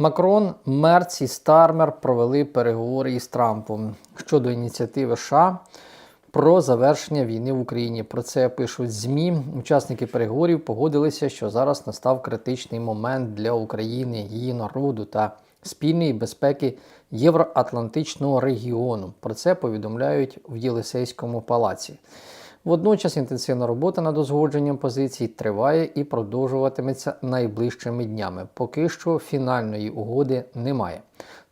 Макрон, Мерц і Стармер провели переговори із Трампом щодо ініціативи США про завершення війни в Україні. Про це пишуть ЗМІ. Учасники переговорів погодилися, що зараз настав критичний момент для України, її народу та спільної безпеки Євроатлантичного регіону. Про це повідомляють в Єлисейському палаці. Водночас інтенсивна робота над узгодженням позицій триває і продовжуватиметься найближчими днями. Поки що фінальної угоди немає.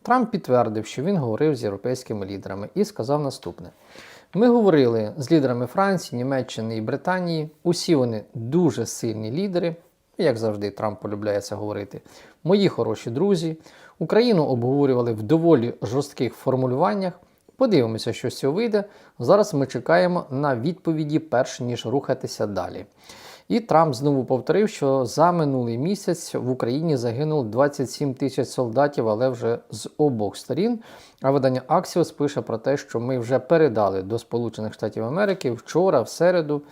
Трамп підтвердив, що він говорив з європейськими лідерами і сказав наступне: ми говорили з лідерами Франції, Німеччини і Британії. Усі вони дуже сильні лідери, як завжди, Трамп полюбляє це говорити. Мої хороші друзі. Україну обговорювали в доволі жорстких формулюваннях. Подивимося, що з цього вийде. Зараз ми чекаємо на відповіді, перш ніж рухатися далі. І Трамп знову повторив, що за минулий місяць в Україні загинуло 27 тисяч солдатів, але вже з обох сторін. А видання Axios пише про те, що ми вже передали до Сполучених Штатів Америки вчора, в середу,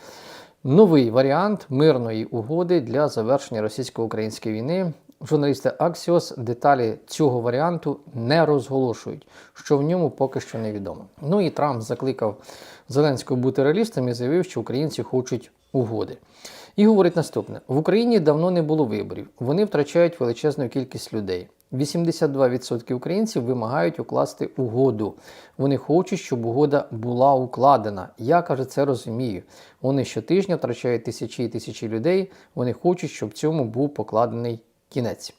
новий варіант мирної угоди для завершення російсько-української війни. Журналісти Axios деталі цього варіанту не розголошують, що в ньому поки що невідомо. Ну і Трамп закликав Зеленського бути реалістом і заявив, що українці хочуть угоди. І говорить наступне: в Україні давно не було виборів. Вони втрачають величезну кількість людей. 82% українців вимагають укласти угоду. Вони хочуть, щоб угода була укладена. Я каже, це розумію. Вони щотижня втрачають тисячі і тисячі людей. Вони хочуть, щоб цьому був покладений кінець.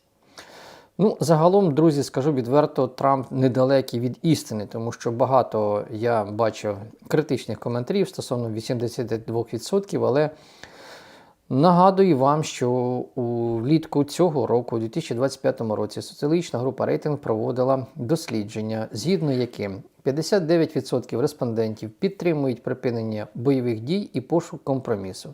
Ну, загалом, друзі, скажу відверто, Трамп недалекий від істини, тому що багато я бачив критичних коментарів стосовно 82%, але нагадую вам, що влітку цього року, у 2025 році, соціологічна група рейтинг проводила дослідження, згідно яким 59% респондентів підтримують припинення бойових дій і пошук компромісу.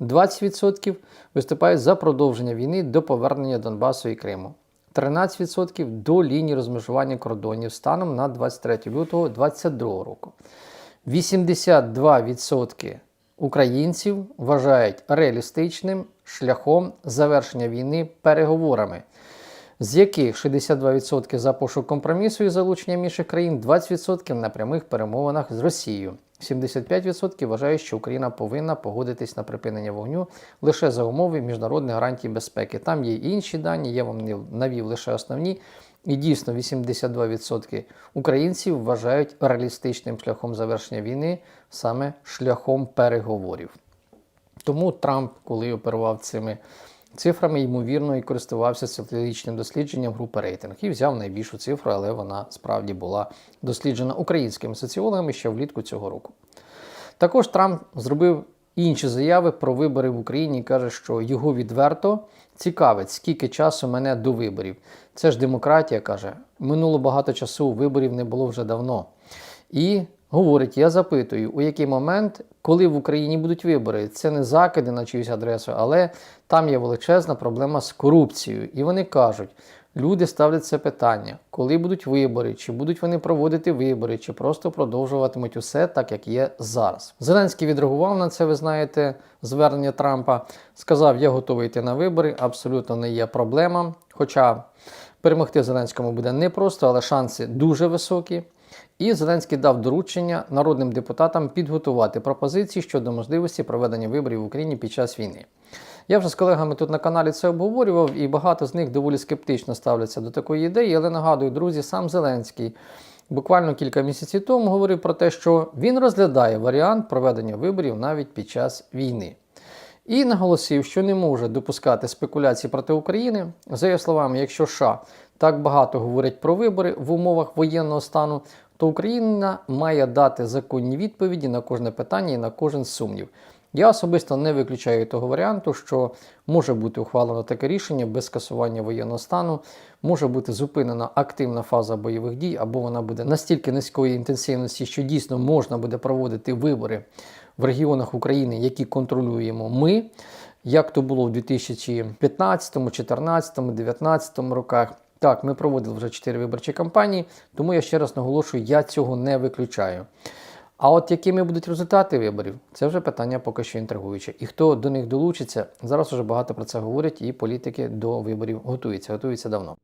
20% виступають за продовження війни до повернення Донбасу і Криму. 13% до лінії розмежування кордонів станом на 23 лютого 2022 року. 82% українців вважають реалістичним шляхом завершення війни переговорами, з яких 62% за пошук компромісу і залучення інших країн, 20% на прямих перемовинах з Росією. 75% вважають, що Україна повинна погодитись на припинення вогню лише за умови міжнародних гарантій безпеки. Там є інші дані, я вам навів лише основні. І дійсно 82% українців вважають реалістичним шляхом завершення війни саме шляхом переговорів. Тому Трамп, коли оперував цими цифрами, ймовірно, і користувався соціологічним дослідженням групи рейтинг і взяв найбільшу цифру, але вона справді була досліджена українськими соціологами ще влітку цього року. Також Трамп зробив інші заяви про вибори в Україні і каже, що його відверто цікавить, скільки часу мене до виборів. Це ж демократія каже. Минуло багато часу, виборів не було вже давно. І говорить: я запитую, у який момент, коли в Україні будуть вибори, це не закиди на чиюсь адресу, але там є величезна проблема з корупцією. І вони кажуть. Люди ставлять це питання, коли будуть вибори, чи будуть вони проводити вибори, чи просто продовжуватимуть усе так, як є зараз. Зеленський відреагував на це, ви знаєте, звернення Трампа. Сказав, я готовий йти на вибори, абсолютно не є проблема. Хоча перемогти Зеленському буде непросто, але шанси дуже високі. І Зеленський дав доручення народним депутатам підготувати пропозиції щодо можливості проведення виборів в Україні під час війни. Я вже з колегами тут на каналі це обговорював, і багато з них доволі скептично ставляться до такої ідеї, але нагадую, друзі, сам Зеленський буквально кілька місяців тому говорив про те, що він розглядає варіант проведення виборів навіть під час війни. І наголосив, що не може допускати спекуляції проти України. За його словами, якщо США так багато говорять про вибори в умовах воєнного стану, то Україна має дати законні відповіді на кожне питання і на кожен сумнів. Я особисто не виключаю того варіанту, що може бути ухвалено таке рішення без скасування воєнного стану, може бути зупинена активна фаза бойових дій, або вона буде настільки низької інтенсивності, що дійсно можна буде проводити вибори в регіонах України, які контролюємо ми, як то було в 2015, 2014, 2019 роках. Так, ми проводили вже 4 виборчі кампанії, тому я ще раз наголошую, я цього не виключаю. А от якими будуть результати виборів, це вже питання поки що інтригуюче. І хто до них долучиться, зараз уже багато про це говорять, і політики до виборів готуються, готуються давно.